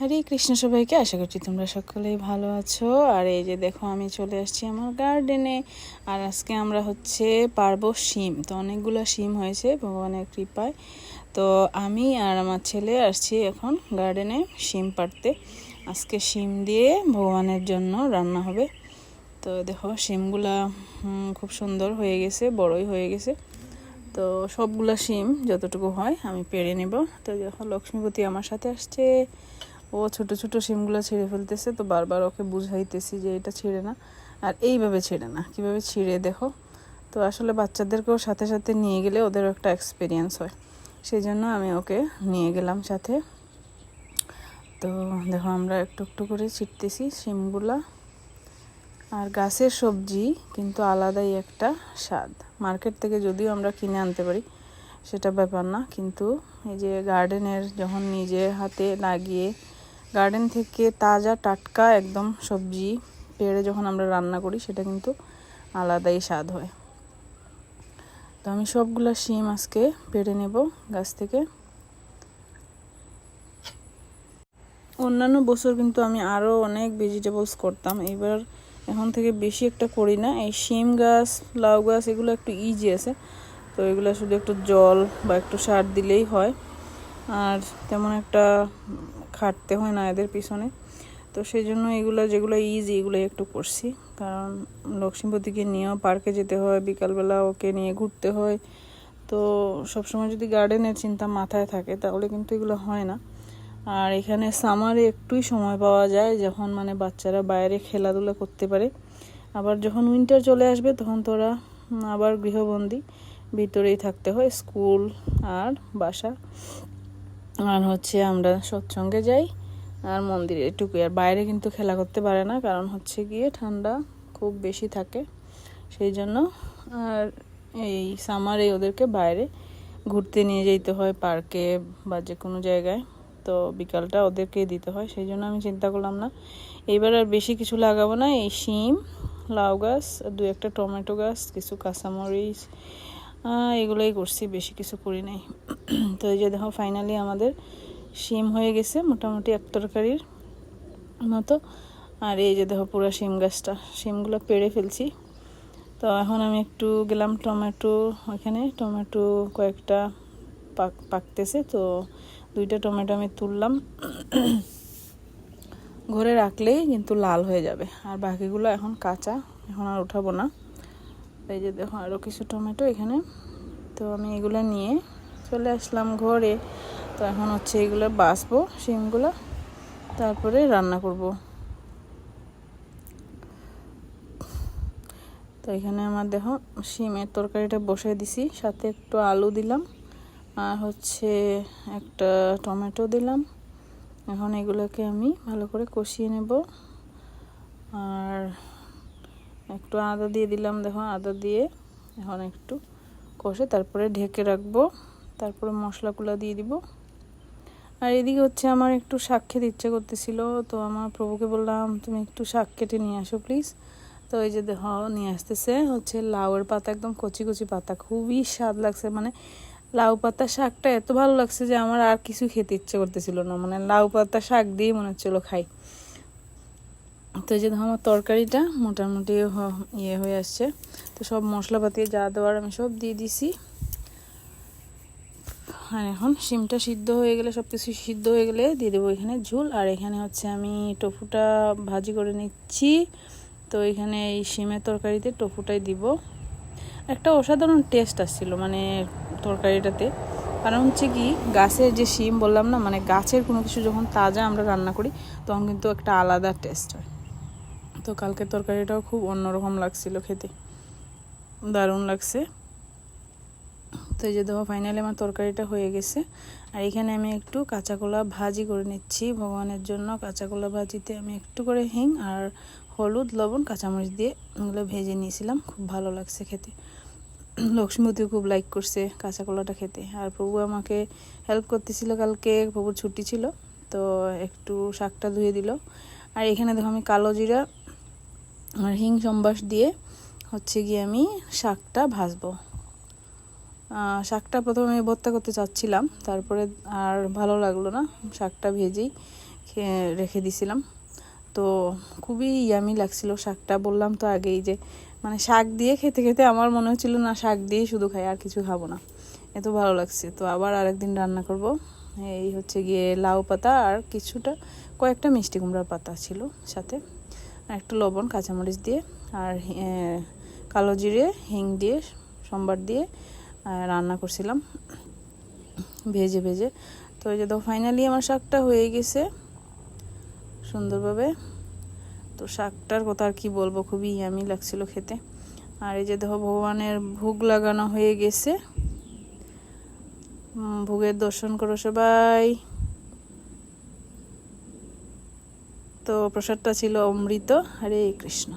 হরে কৃষ্ণ সবাইকে, আশা করছি তোমরা সকলেই ভালো আছো। আর এই যে দেখো, আমি চলে আসছি আমার গার্ডেনে আর আজকে আমরা হচ্ছে পারব শিম। তো অনেকগুলো শিম হয়েছে, ভগবানের কৃপায়। তো আমি আর আমার ছেলে আসছি এখন গার্ডেনে শিম পাড়তে। আজকে শিম দিয়ে ভগবানের জন্য রান্না হবে। তো দেখো, শিমগুলা খুব সুন্দর হয়ে গেছে, বড়ই হয়ে গেছে। তো সবগুলা শিম, যতটুকু হয়, আমি পেড়ে নেব। তো দেখো, লক্ষ্মীপতি আমার সাথে আসছে। ও ছোট ছোট শিমগুলো ছিঁড়ে ফেলতেছে, তো বারবার ওকে বুঝাইতেছি যে এটা ছিঁড়ে না। আর এইভাবে ছিঁড়ে না, কীভাবে ছিঁড়ে দেখো। তো আসলে বাচ্চাদেরকেও সাথে সাথে নিয়ে গেলে ওদেরও একটা এক্সপিরিয়েন্স হয়। সেই জন্য আমি ওকে নিয়ে গেলাম সাথে। তো দেখো আমরা একটু একটু করে ছিটতেছি সিমগুলা আর গাছের সবজি কিন্তু আলাদাই একটা স্বাদ। মার্কেট থেকে যদিও আমরা কিনে আনতে পারি, সেটা ব্যাপার না। কিন্তু এই যে গার্ডেনের যখন নিজে হাতে লাগিয়ে গার্ডেন থেকে তাজা টাটকা একদম সবজি পেড়ে যখন আমরা রান্না করি, সেটা কিন্তু আলাদাই স্বাদ হয়। তো আমি সবগুলো শিম আজকে পেড়ে নেব গাছ থেকে। অন্যান্য বছর কিন্তু আমি আরও অনেক ভেজিটেবলস করতাম। এবার এখন থেকে বেশি একটা করি না। এই শিম গাছ, লাউ গাছ, এগুলো একটু ইজি আছে। তো এগুলো শুধু একটু জল বা একটু সার দিলেই হয়। আর তেমন একটা খাটতে হয় না এদের পিছনে। তো সেই জন্য এগুলো যেগুলো ইজি এগুলো একটু করছি। কারণ লক্ষ্মীপতিকে নিয়েও পার্কে যেতে হয়, বিকালবেলা ওকে নিয়ে ঘুরতে হয়। তো সবসময় যদি গার্ডেনের চিন্তা মাথায় থাকে, তাহলে কিন্তু এগুলো হয় না। আর এখানে সামারে একটুই সময় পাওয়া যায়, যখন মানে বাচ্চারা বাইরে খেলাধুলা করতে পারে। আবার যখন উইন্টার চলে আসবে, তখন তোরা আবার গৃহবন্দী ভিতরেই থাকতে হয় স্কুল আর বাসা। আর হচ্ছে আমরা সৎসঙ্গে যাই আর মন্দিরে এটুকুই আর বাইরে কিন্তু খেলা করতে পারে না, কারণ হচ্ছে গিয়ে ঠান্ডা খুব বেশি থাকে সেই জন্য। আর এই সামারে ওদেরকে বাইরে ঘুরতে নিয়ে যেতে হয় পার্কে বা যে কোনো জায়গায়। তো বিকালটা ওদেরকে দিতে হয়, সেই জন্য আমি চিন্তা করলাম না। এবার আর বেশি কিছু লাগাবো না, এই শিম, লাউ গাছ, দু একটা টমেটো গাছ, কিছু কাঁচামরিচ এগুলোই করছি, বেশি কিছু করি নাই। তো এই যে দেখো ফাইনালি আমাদের শিম হয়ে গেছে, মোটামুটি এক তরকারির মতো। আর এই যে দেখো, পুরো শিম গাছটা, শিমগুলো পেড়ে ফেলছি। তো এখন আমি একটু গেলাম টমেটো, ওইখানে টমেটো কয়েকটা পাক, পাকতেছে। তো দুইটা টমেটো আমি তুললাম। ঘরে রাখলেই কিন্তু লাল হয়ে যাবে। আর বাকিগুলো এখন কাঁচা, এখন আর উঠাবো না। এই যে দেখো আরও কিছু টমেটো এখানে। তো আমি এগুলো নিয়ে চলে আসলাম ঘরে। তো এখন হচ্ছে এগুলো বাছবো শিমগুলো। তারপরে রান্না করব। তো এখানে আমার দেখো শিমের তরকারিটা বসাই দিছি, সাথে একটু আলু দিলাম, আর হচ্ছে একটা টমেটো দিলাম। এখন এগুলোকে আমি ভালো করে কষিয়ে নেব। আর একটু আদা দিয়ে দিলাম, দেখো আদা দিয়ে এখন একটু কষে তারপরে ঢেকে রাখব। তারপরে মশলাগুলো দিয়ে দিব। আর এদিকে হচ্ছে আমার একটু শাক খেতে ইচ্ছে করতেছিল, তো আমার প্রভুকে বললাম, তুমি একটু শাক কেটে নিয়ে আসো প্লিজ তো এই যে দেখো, নিয়ে আসতেছে হচ্ছে লাউয়ের পাতা, একদম কচি কচি পাতা। খুবই স্বাদ লাগছে মানে লাউ পাতা শাকটা এত ভালো লাগছে যে আমার আর কিছু খেতে ইচ্ছে করতেছিল না। মানে লাউ পাতা শাক দিয়ে মনে হচ্ছিল খাই। তো এই যে আমার তরকারিটা মোটামুটি ইয়ে হয়ে আসছে। তো সব মশলাপাতি যা দেওয়ার আমি সব দিয়ে দিছি। আর এখন শিমটা সিদ্ধ হয়ে গেলে সব কিছু সিদ্ধ হয়ে গেলে দিয়ে দেবো এখানে ঝোল। আর এখানে হচ্ছে আমি টফুটা ভাজি করে নিচ্ছি। তো এখানে এই শিমের তরকারিতে টফুটাই দিব। একটা অসাধারণ টেস্ট আসছিল মানে তরকারিটাতে। কারণ হচ্ছে কি, গাছের যে শিম বললাম না মানে গাছের কোনো কিছু যখন তাজা আমরা রান্না করি, তখন কিন্তু একটা আলাদা টেস্ট হয়। তো কালকে তরকারিটাও খুব অন্যরকম লাগছিল খেতে। দারুণ লাগছে। তো এই যে দেখো ফাইনালি আমার তরকারিটা হয়ে গেছে। আর এখানে আমি একটু কাঁচা কলা ভাজি করে নিচ্ছি। ভগবানের জন্য কাঁচা কলা ভাজিতে আমি একটু করে হিং আর হলুদ, লবণ, কাঁচামরিচ দিয়ে ওগুলো ভেজে নিয়েছিলাম। খুব ভালো লাগছে খেতে। লক্ষ্মীমতিও খুব লাইক করছে কাঁচা কলাটা খেতে। আর প্রভু আমাকে হেল্প করতেছিল কালকে, প্রভুর ছুটি ছিল, তো একটু শাকটা ধুয়ে দিল। আর এখানে দেখো আমি কালো জিরা আর হিং সম্বাস দিয়ে হচ্ছে গিয়ে আমি শাকটা ভাজবো। শাকটা প্রথমে আমি ভর্তা করতে চাচ্ছিলাম, তারপরে আর ভালো লাগল না, শাকটা ভেজেই রেখে দিছিলাম। তো খুবই ইয়ামি লাগছিল শাকটা, বললাম তো আগেই যে মানে শাক দিয়ে খেতে খেতে আমার মনে হচ্ছিল না শাক দিয়েই শুধু খাই, আর কিছু খাব না। এত ভালো লাগছে। তো আবার আরেকদিন রান্না করব। এই হচ্ছে গিয়ে লাউ পাতা আর কিছুটা, কয়েকটা মিষ্টি কুমড়ার পাতা ছিল সাথে। একটু লবণ, কাঁচামরিচ দিয়ে আর কালো জিরে, হিং দিয়ে, সম্বার দিয়ে রান্না করছিলাম, ভেজে ভেজে। তো এই যে দেখো ফাইনালি আমার শাকটা হয়ে গেছে সুন্দরভাবে। তো শাকটার কথা আর কি বলব, খুবই ইয়ামি লাগছিল খেতে। আর এই যে দেখো, ভগবানের ভোগ লাগানো হয়ে গেছে। ভোগের দর্শন করো সবাই। তো প্রসাদটা ছিল অমৃত হরে কৃষ্ণ।